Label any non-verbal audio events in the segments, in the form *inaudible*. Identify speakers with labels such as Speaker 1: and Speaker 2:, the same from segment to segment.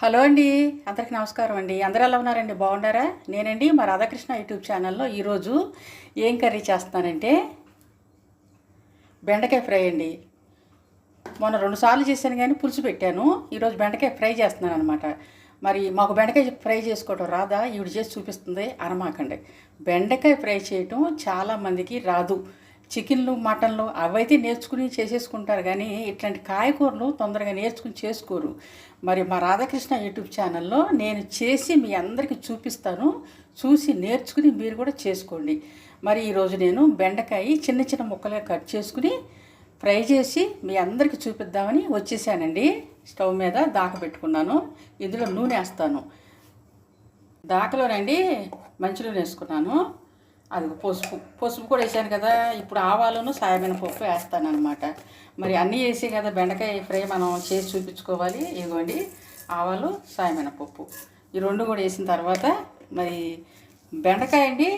Speaker 1: Hello అండి అందరికి నమస్కారం అండి. అందరూ ఎలా ఉన్నారండి? బాగున్నారా? నేనండి మా రాధాకృష్ణ యూట్యూబ్ ఛానల్లో ఈరోజు ఏం కర్రీ చేస్తున్నానంటే బెండకాయ ఫ్రై అండి. మొన్న రెండు సార్లు చేశాను కానీ పులుసు పెట్టాను. ఈరోజు బెండకాయ ఫ్రై చేస్తున్నాను అనమాట మరి మాకు బెండకాయ ఫ్రై చేసుకోవడం రాదా? ఈవిడ చేసి చూపిస్తుంది అనమాకండి బెండకాయ ఫ్రై చేయటం చాలామందికి రాదు. చికెన్లు మటన్లు అవైతే నేర్చుకుని చేసేసుకుంటారు. కానీ ఇట్లాంటి కాయకూరలు తొందరగా నేర్చుకుని చేసుకోరు. మరి మా రాధాకృష్ణ యూట్యూబ్ ఛానల్లో నేను చేసి మీ అందరికీ చూపిస్తాను. చూసి నేర్చుకుని మీరు కూడా చేసుకోండి. మరి ఈరోజు నేను బెండకాయ చిన్న చిన్న ముక్కలుగా కట్ చేసుకుని ఫ్రై చేసి మీ అందరికీ చూపిద్దామని వచ్చేసానండి. స్టవ్ మీద దాక పెట్టుకున్నాను. ఇందులో నూనె వేస్తాను. దాకలోనండి మంచి నూనె వేసుకున్నాను. అది పసుపు. పసుపు కూడా వేసాను కదా ఇప్పుడు ఆవాలను సాయమైన పప్పు వేస్తాను అనమాట మరి అన్నీ వేసి కదా బెండకాయ ఫ్రై మనం చేసి చూపించుకోవాలి. ఇదిగోండి ఆవాలు సాయమైన పప్పు. ఈ రెండు కూడా వేసిన తర్వాత మరి బెండకాయ అండి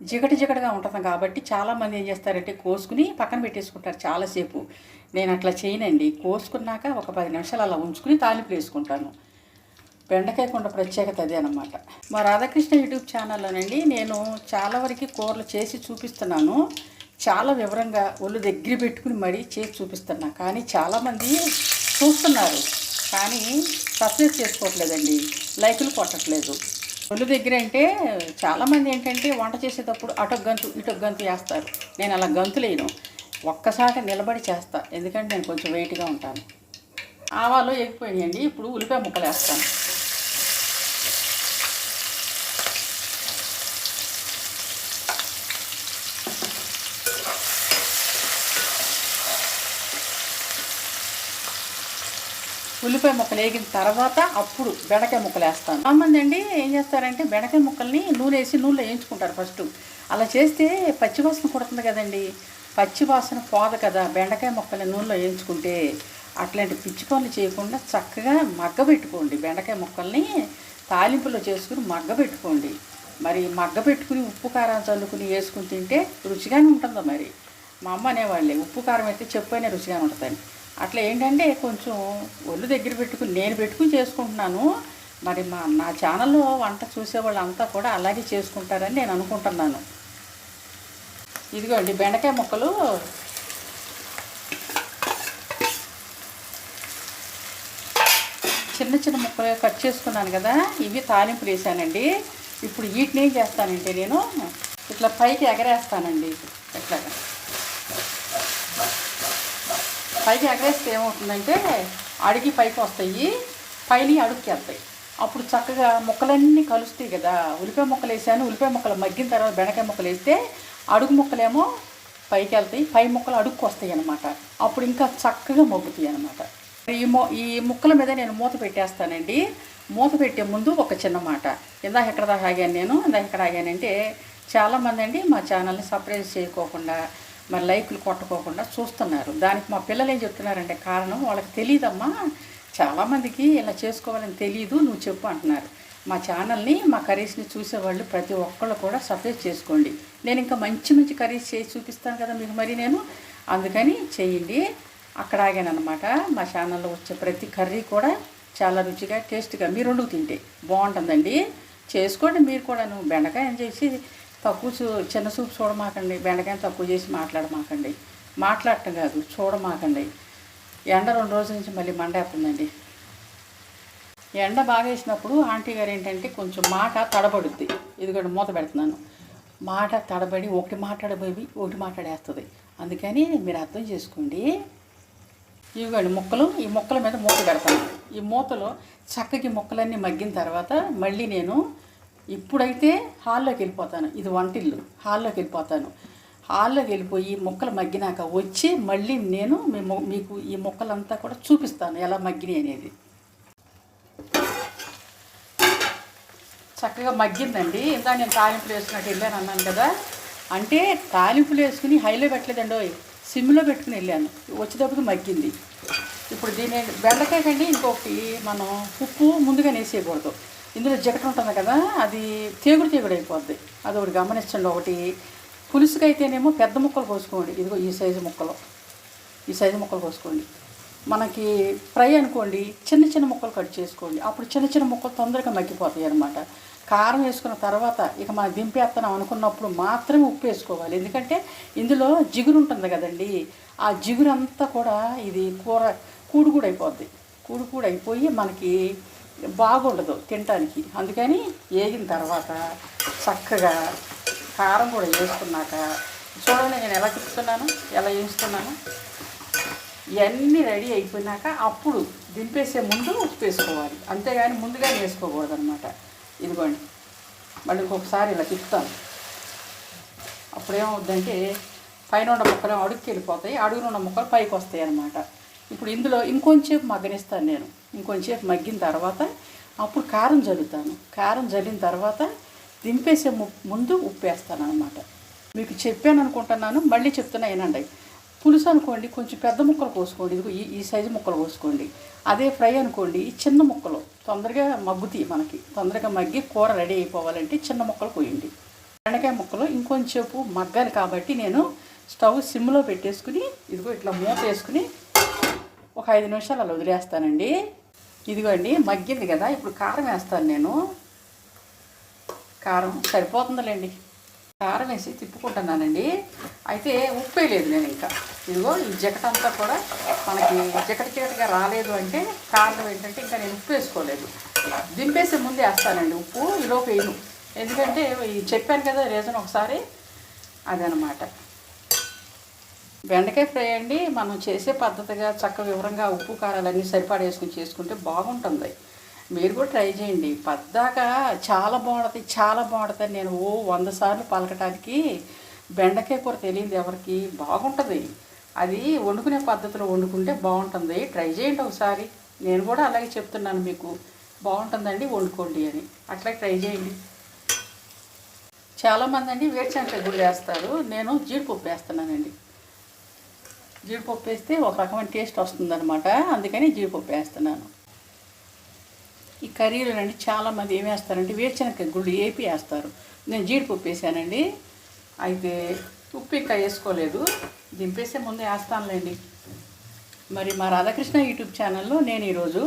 Speaker 1: జిగట జిగటగా ఉంటుంది కాబట్టి చాలామంది ఏం చేస్తారంటే కోసుకుని పక్కన పెట్టేసుకుంటారు చాలాసేపు. నేను అట్లా చేయనండి. కోసుకున్నాక ఒక పది నిమిషాలు అలా ఉంచుకుని తాలింపు వేసుకుంటాను. బెండకాయ కొండ ప్రత్యేకత అదే అనమాట మా రాధాకృష్ణ యూట్యూబ్ ఛానల్లోనండి నేను చాలా వరకు కూరలు చేసి చూపిస్తున్నాను. చాలా వివరంగా ఒళ్ళు దగ్గర పెట్టుకుని మరీ చేసి చూపిస్తున్నా. కానీ చాలామంది చూస్తున్నారు. కానీ సబ్స్క్రైబ్ చేసుకోవట్లేదండి. లైకులు కొట్టట్లేదు. ఒళ్ళు దగ్గర అంటే చాలామంది ఏంటంటే వంట చేసేటప్పుడు అటొక గంతు ఇటొక గంతు వేస్తారు. నేను అలా గంతులేను ఒక్కసారి నిలబడి చేస్తా. ఎందుకంటే నేను కొంచెం వెయిట్గా ఉంటాను. ఆవాలు ఎగిపోయాయండి ఇప్పుడు ఉల్లిపాయ ముక్కలు వేస్తాను. ఉల్లిపాయ ముక్కలు వేగిన తర్వాత అప్పుడు బెండకాయ ముక్కలు వేస్తాను. చాలామంది అండి ఏం చేస్తారంటే బెండకాయ ముక్కల్ని నూనె వేసి నూనెలో వేయించుకుంటారు ఫస్ట్. అలా చేస్తే పచ్చివాసన కొడుతుంది కదండి. పచ్చివాసన పోదు కదా బెండకాయ ముక్కల్ని నూనెలో వేయించుకుంటే అట్లాంటి పిచ్చి పనులు చేయకుండా చక్కగా మగ్గ పెట్టుకోండి. బెండకాయ ముక్కల్ని తాలింపులో చేసుకుని మగ్గ పెట్టుకోండి. మరి మగ్గ పెట్టుకుని ఉప్పు కారం చల్లుకుని వేసుకుని తింటే రుచిగానే ఉంటుందో మరి? మా అమ్మ అనేవాళ్ళే ఉప్పు కారం అయితే చెప్పైనా రుచిగానే ఉంటుందండి అట్లా ఏంటంటే కొంచెం ఒళ్ళు దగ్గర పెట్టుకుని నేను పెట్టుకుని చేసుకుంటున్నాను. మరి మా నా ఛానల్లో వంట చూసే వాళ్ళంతా కూడా అలాగే చేసుకుంటారని నేను అనుకుంటున్నాను. ఇదిగోండి బెండకాయ ముక్కలు. చిన్న చిన్న ముక్కలు కట్ చేసుకున్నాను కదా ఇవి తాలింపులు వేసానండి. ఇప్పుడు వీటిని ఏం చేస్తానంటే నేను ఇట్లా పైకి ఎగరేస్తానండి. పైకి ఎగరేస్తే ఏమవుతుందంటే అడిగి పైకి వస్తాయి పైన అడుక్కేస్తాయి. వెళ్తాయి అప్పుడు చక్కగా ముక్కలన్నీ కలుస్తాయి కదా. ఉల్లిపాయ ముక్కలు వేసాను. ఉల్లిపాయ ముక్కలు మగ్గిన తర్వాత బెండకాయ ముక్కలు వేస్తే అడుగు ముక్కలేమో పైకి వెళ్తాయి పై ముక్కలు అడుక్కు వస్తాయి అనమాట అప్పుడు ఇంకా చక్కగా మొగ్గుతాయి అనమాట ఈ మొ ఈ ముక్కల మీద నేను మూత పెట్టేస్తానండి. మూత పెట్టే ముందు ఒక చిన్న మాట. ఇందాక ఎక్కడ దాకా ఆగాను నేను? ఇందాక ఎక్కడ ఆగానంటే చాలామంది అండి మా ఛానల్ని సర్ప్రైజ్ చేయకోకుండా మరి లైక్లు కొట్టుకోకుండా చూస్తున్నారు. దానికి మా పిల్లలు ఏం చెప్తున్నారంటే కారణం వాళ్ళకి తెలియదమ్మా చాలామందికి ఇలా చేసుకోవాలని తెలియదు నువ్వు చెప్పు అంటున్నారు. మా ఛానల్ని మా కర్రీస్ని చూసేవాళ్ళు ప్రతి ఒక్కళ్ళు కూడా సబ్స్క్రైబ్ చేసుకోండి. నేను ఇంకా మంచి మంచి కర్రీస్ చేసి చూపిస్తాను కదా మీకు మరి నేను. అందుకని చేయండి. అక్కడ ఆగాను అనమాట మా ఛానల్లో వచ్చే ప్రతి కర్రీ కూడా చాలా రుచిగా టేస్ట్గా మీరు రెండు తింటే బాగుంటుందండి. చేసుకోండి మీరు కూడాను. బెండకాయ చేసి తక్కువ చూ చిన్న చూపు చూడమాకండి బెండకాయని తక్కువ చేసి మాట్లాడమాకండి. మాట్లాడటం కాదు చూడమాకండి. ఎండ రెండు రోజుల నుంచి మళ్ళీ మండేస్తుందండి ఎండ బాగా వేసినప్పుడు ఆంటీ గారు ఏంటంటే కొంచెం మాట తడబడుద్ది. ఇదిగోండి మూత పెడుతున్నాను. మాట తడబడి ఒకటి మాట్లాడబోయి ఒకటి మాట్లాడేస్తుంది. అందుకని మీరు అర్థం చేసుకోండి. ఇవిగోండి ముక్కలు ఈ ముక్కల మీద మూత పెడతాను. ఈ మూతలో చక్కకి ముక్కలన్నీ మగ్గిన తర్వాత మళ్ళీ నేను ఇప్పుడైతే హాల్లోకి వెళ్ళిపోతాను. ఇది వంటిల్లు. హాల్లోకి వెళ్ళిపోతాను. హాల్లోకి వెళ్ళిపోయి మొక్కలు మగ్గినాక వచ్చి మళ్ళీ నేను మీకు ఈ మొక్కలంతా కూడా చూపిస్తాను ఎలా మగ్గినాయి అనేది. చక్కగా మగ్గిందండి. ఇంకా నేను తాలింపులు వేసుకున్నట్టు వెళ్ళాను అన్నాను కదా. అంటే తాలింపులు వేసుకుని హైలో పెట్టలేదండి సిమ్లో పెట్టుకుని వెళ్ళాను. వచ్చేటప్పుడు మగ్గింది. ఇప్పుడు దీని బెండకాయ కండి ఇంకొకటి మనం ఉప్పు ముందుగా వేసేయకూడదు. ఇందులో జిగట ఉంటుంది కదా అది తేగుడు తేగుడు అయిపోద్ది. అది ఒకటి గమనించండి. ఒకటి పులుసుకైతేనేమో పెద్ద ముక్కలు కోసుకోండి. ఇదిగో ఈ సైజు ముక్కలు. ఈ సైజు ముక్కలు కోసుకోండి. మనకి ఫ్రై అనుకోండి చిన్న చిన్న ముక్కలు కట్ చేసుకోండి. అప్పుడు చిన్న చిన్న ముక్కలు తొందరగా మగ్గిపోతాయి అనమాట కారం వేసుకున్న తర్వాత ఇక మనం దింపేస్తున్నాం అనుకున్నప్పుడు మాత్రమే ఉప్పు వేసుకోవాలి. ఎందుకంటే ఇందులో జిగురు ఉంటుంది కదండి. ఆ జిగురు అంతా కూడా ఇది కూర కూడు కూడా అయిపోద్ది. కూడు కూడా అయిపోయి మనకి బాగుండదు తినటానికి. అందుకని వేగిన తర్వాత చక్కగా కారం కూడా వేసుకున్నాక చూడండి నేను ఎలా తిప్పుతున్నాను ఎలా వేస్తున్నాను. ఇవన్నీ రెడీ అయిపోయినాక అప్పుడు దింపేసే ముందు ఉప్పు వేసుకోవాలి. అంతేగాని ముందుగా వేసుకోకూడదు అనమాట ఇదిగోండి మళ్ళీ ఇంకొకసారి ఇలా తిప్పుతాను. అప్పుడేమవుద్దంటే పైన ఉన్న ముక్కలు అడుగుకి వెళ్ళిపోతాయి అడుగున ఉన్న ముక్కలు పైకి వస్తాయి అనమాట ఇప్పుడు ఇందులో ఇంకొంచెం మగ్గనిస్తాను నేను. ఇంకొంచేపు మగ్గిన తర్వాత అప్పుడు కారం జల్లుతాను. కారం జల్లిన తర్వాత దింపేసే ము- ముందు ఉప్పు వేస్తాను అనమాట మీకు చెప్పాను అనుకుంటున్నాను మళ్ళీ చెప్తున్నా ఏనండి పులుసు అనుకోండి కొంచెం పెద్ద ముక్కలు కోసుకోండి. ఇదిగో ఈ ఈ సైజు ముక్కలు కోసుకోండి. అదే ఫ్రై అనుకోండి ఈ చిన్న ముక్కలు తొందరగా మగ్గుతాయి మనకి. తొందరగా మగ్గి కూర రెడీ అయిపోవాలంటే చిన్న ముక్కలు కోయండి బెండకాయ ముక్కలు ఇంకొంచెంసేపు మగ్గాలి కాబట్టి నేను స్టవ్ సిమ్లో పెట్టేసుకుని ఇదిగో ఇట్లా మూత వేసుకుని ఒక ఐదు నిమిషాలు అలా వదిలేస్తానండి. ఇదిగోండి మగ్గింది కదా ఇప్పుడు కారం వేస్తాను నేను. కారం సరిపోతుందిలేండి. కారం వేసి తిప్పుకుంటున్నానండి. అయితే ఉప్పు వేయలేదు నేను ఇంకా. ఇదిగో ఈ జకట అంతా కూడా మనకి జకట చికటగా రాలేదు అంటే కారణం ఏంటంటే ఇంకా నేను ఉప్పు వేసుకోలేదు. దింపేసే ముందే వేస్తానండి ఉప్పు ఈలోపు వేయను. ఎందుకంటే చెప్పాను కదా రీజన్ ఒకసారి అదనమాట. బెండకాయ ఫ్రై అండి. మనం చేసే పద్ధతిగా చక్క వివరంగా ఉప్పు కారాలన్నీ సరిపడా వేసుకుని చేసుకుంటే బాగుంటుంది. మీరు కూడా ట్రై చేయండి. పద్దాక చాలా బాగుంటుంది చాలా బాగుంటుంది నేను ఓ వంద సార్లు పలకటానికి బెండకాయ కూర తెలియదు ఎవరికి. బాగుంటుంది. అది వండుకునే పద్ధతిలో వండుకుంటే బాగుంటుంది. ట్రై చేయండి ఒకసారి. నేను కూడా అలాగే చెప్తున్నాను మీకు. బాగుంటుందండి వండుకోండి అని. అట్లా ట్రై చేయండి. చాలామంది అండి వేరుచంక గుళ్ళు వేస్తారు. నేను జీడిపప్పు వేస్తున్నానండి. జీడిపప్పు వేస్తే ఒక రకమైన టేస్ట్ వస్తుందన్నమాట. అందుకని జీడిపప్పు వేస్తున్నాను. ఈ కర్రీలు అండి చాలామంది ఏం వేస్తారంటే వేరుశనగ గుళ్ళు ఏపి వేస్తారు. నేను జీడిపప్పు వేసానండి. అయితే ఉప్పు ఇంకా వేసుకోలేదు. దింపేసే ముందే వేస్తానులేండి. మరి మా రాధాకృష్ణ యూట్యూబ్ ఛానల్లో నేను ఈరోజు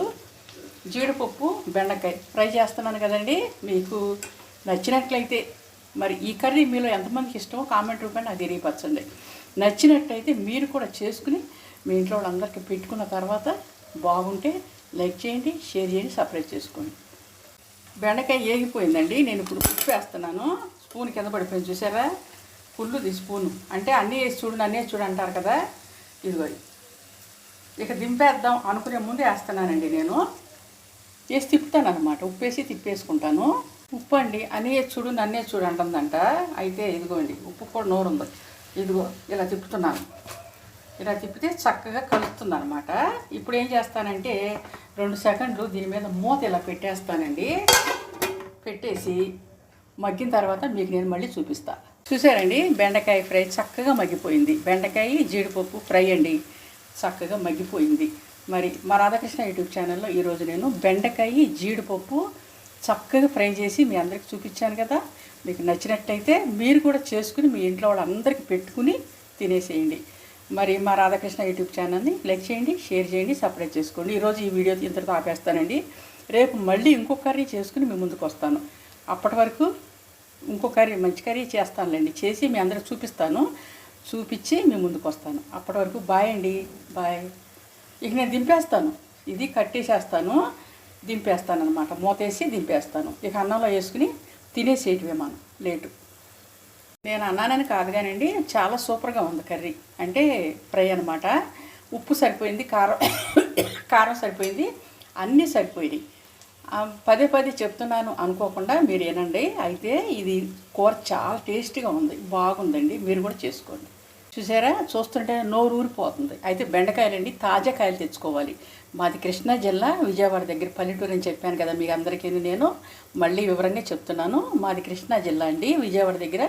Speaker 1: జీడిపప్పు బెండకాయ ఫ్రై చేస్తున్నాను కదండి. మీకు నచ్చినట్లయితే మరి ఈ కర్రీ మీలో ఎంతమందికి ఇష్టమో కామెంట్ రూపాయలు నాకు తెలియపరచండి. నచ్చినట్టయితే మీరు కూడా చేసుకుని మీ ఇంట్లో వాళ్ళందరికీ పెట్టుకున్న తర్వాత బాగుంటే లైక్ చేయండి షేర్ చేయండి సపరేట్ చేసుకోండి. బెండకాయ ఏగిపోయిందండి. నేను ఇప్పుడు ఉప్పు వేస్తున్నాను. స్పూన్ కింద పడిపోయింది చూసారా? ఫుల్లుది స్పూను. అంటే అన్నీ వేసి చూడండి అన్నీ చూడు అంటారు కదా? ఇదిగో ఇక దింపేద్దాం అనుకునే ముందే వేస్తున్నానండి నేను. వేసి తిప్పుతాను అనమాట ఉప్పు వేసి తిప్పేసుకుంటాను. ఉప్పు అండి. అన్నీ వేసి చూడు నన్నే చూడు అంటుందంట. అయితే ఇదిగోండి ఉప్పు కూడా నోరు ఉంది ఇదిగో ఇలా తిప్పుతున్నాను ఇలా తిప్పితే చక్కగా కలుస్తుంది అనమాట ఇప్పుడు ఏం చేస్తానంటే రెండు సెకండ్లు దీని మీద మూత ఇలా పెట్టేస్తానండి. పెట్టేసి మగ్గిన తర్వాత మీకు నేను మళ్ళీ చూపిస్తా. చూసారండి? బెండకాయ ఫ్రై చక్కగా మగ్గిపోయింది. బెండకాయ జీడిపప్పు ఫ్రై అండి. చక్కగా మగ్గిపోయింది. మరి మా రాధాకృష్ణ యూట్యూబ్ ఛానల్లో ఈరోజు నేను బెండకాయ జీడిపప్పు చక్కగా ఫ్రై చేసి మీ అందరికి చూపించాను కదా. మీకు నచ్చినట్టయితే మీరు కూడా చేసుకుని మీ ఇంట్లో వాళ్ళందరికీ పెట్టుకుని తినేసేయండి. మరి మా రాధాకృష్ణ యూట్యూబ్ ఛానల్ని లైక్ చేయండి షేర్ చేయండి సబ్స్క్రైబ్ చేసుకోండి. ఈరోజు ఈ వీడియో ఇంతటితో ఆపేస్తానండి. రేపు మళ్ళీ ఇంకో కర్రీ చేసుకుని మీ ముందుకు వస్తాను. అప్పటి వరకు ఇంకో కర్రీ మంచి కర్రీ చేస్తానులేండి. చేసి మీ అందరికి చూపిస్తాను. చూపించి మీ ముందుకు వస్తాను. అప్పటి వరకు బాయ్ అండి. బాయ్. ఇక నేను దింపేస్తాను. ఇది కట్టేసేస్తాను దింపేస్తాను అనమాట మూతేసి దింపేస్తాను. ఇక అన్నంలో వేసుకుని తినేసేటివే మనం లేటు. నేను అన్నానని కాదు కానండి చాలా సూపర్గా ఉంది కర్రీ. అంటే ఫ్రై అనమాట ఉప్పు సరిపోయింది కారం *coughs* కారం సరిపోయింది అన్నీ సరిపోయినాయి. పదే పదే చెప్తున్నాను అనుకోకుండా మీరు ఏనండి అయితే ఇది కూర చాలా టేస్టీగా ఉంది బాగుందండి. మీరు కూడా చేసుకోండి. చూసారా? చూస్తుంటే నోరు ఊరిపోతుంది. అయితే బెండకాయలండి తాజా కాయలు తెచ్చుకోవాలి. మాది కృష్ణా జిల్లా విజయవాడ దగ్గర పల్లెటూరు అని చెప్పాను కదా మీకు అందరికీ నేను మళ్ళీ వివరంగా చెప్తున్నాను. మాది కృష్ణా జిల్లా అండి విజయవాడ దగ్గర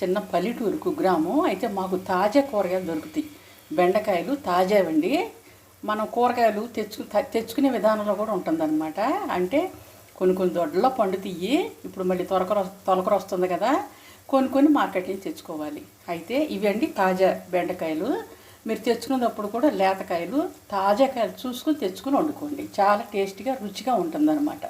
Speaker 1: చిన్న పల్లెటూరు కుగ్రామం అయితే మాకు తాజా కూరగాయలు దొరుకుతాయి. బెండకాయలు తాజావండి. మనం కూరగాయలు తెచ్చు తెచ్చుకునే విధానంలో కూడా ఉంటుందన్నమాట. అంటే కొన్ని కొన్ని దొడ్లలో పండుతాయి. ఇప్పుడు మళ్ళీ తొలకర తొలకర వస్తుంది కదా. కొనుక్కొని మార్కెట్ నుంచి తెచ్చుకోవాలి. అయితే ఇవండి తాజా బెండకాయలు. మీరు తెచ్చుకున్నప్పుడు కూడా లేతకాయలు తాజా కాయలు చూసుకొని తెచ్చుకొని వండుకోండి. చాలా టేస్టీగా రుచిగా ఉంటుందన్నమాట.